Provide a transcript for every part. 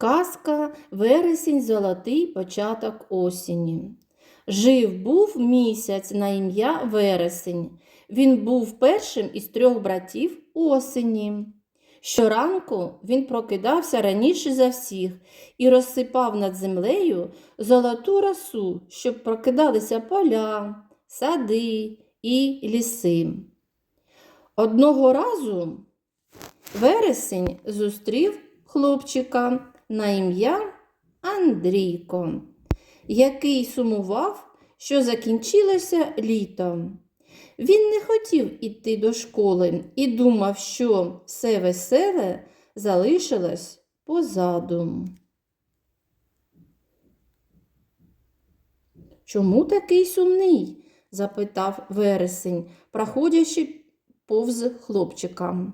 Казка вересень золотий початок осені. Жив був місяць на ім'я Вересень. Він був першим із трьох братів осені. Щоранку він прокидався раніше за всіх і розсипав над землею золоту росу, щоб прокидалися поля, сади і ліси. Одного разу вересень зустрів хлопчика на ім'я Андрійко, який сумував, що закінчилося літо. Він не хотів іти до школи і думав, що все веселе залишилось позаду. Чому такий сумний? запитав вересень, проходячи повз хлопчика.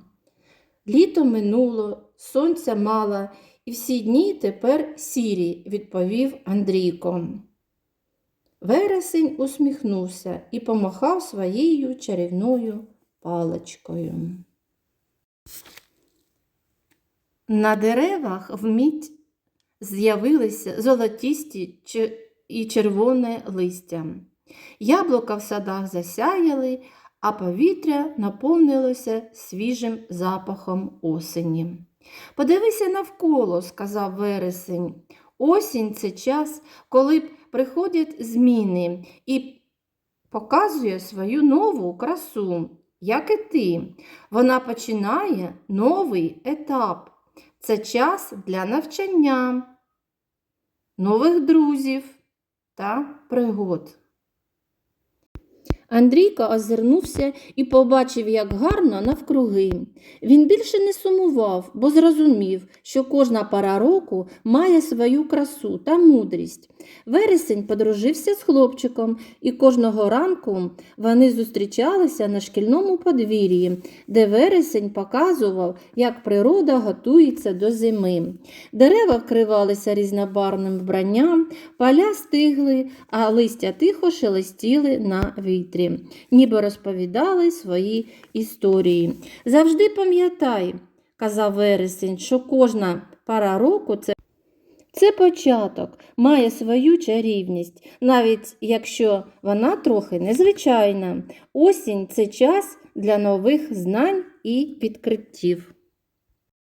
Літо минуло, сонця мало, і всі дні тепер сірі, відповів Андрійко. Вересень усміхнувся і помахав своєю чарівною паличкою. На деревах вмить з'явилися золотісті і червоне листя. Яблука в садах засяяли, а повітря наповнилося свіжим запахом осені. Подивися навколо, сказав вересень. Осінь це час, коли приходять зміни і показує свою нову красу, як і ти. Вона починає новий етап. Це час для навчання, нових друзів та пригод. Андрійко озирнувся і побачив, як гарно навкруги. Він більше не сумував, бо зрозумів, що кожна пора року має свою красу та мудрість. Вересень подружився з хлопчиком, і кожного ранку вони зустрічалися на шкільному подвір'ї, де вересень показував, як природа готується до зими. Дерева вкривалися різнобарвним вбранням, поля стигли, а листя тихо шелестіли на вітрі, ніби розповідали свої історії. Завжди пам'ятай, казав вересень, що кожна пора року це. Це початок, має свою чарівність, навіть якщо вона трохи незвичайна. Осінь це час для нових знань і відкриттів.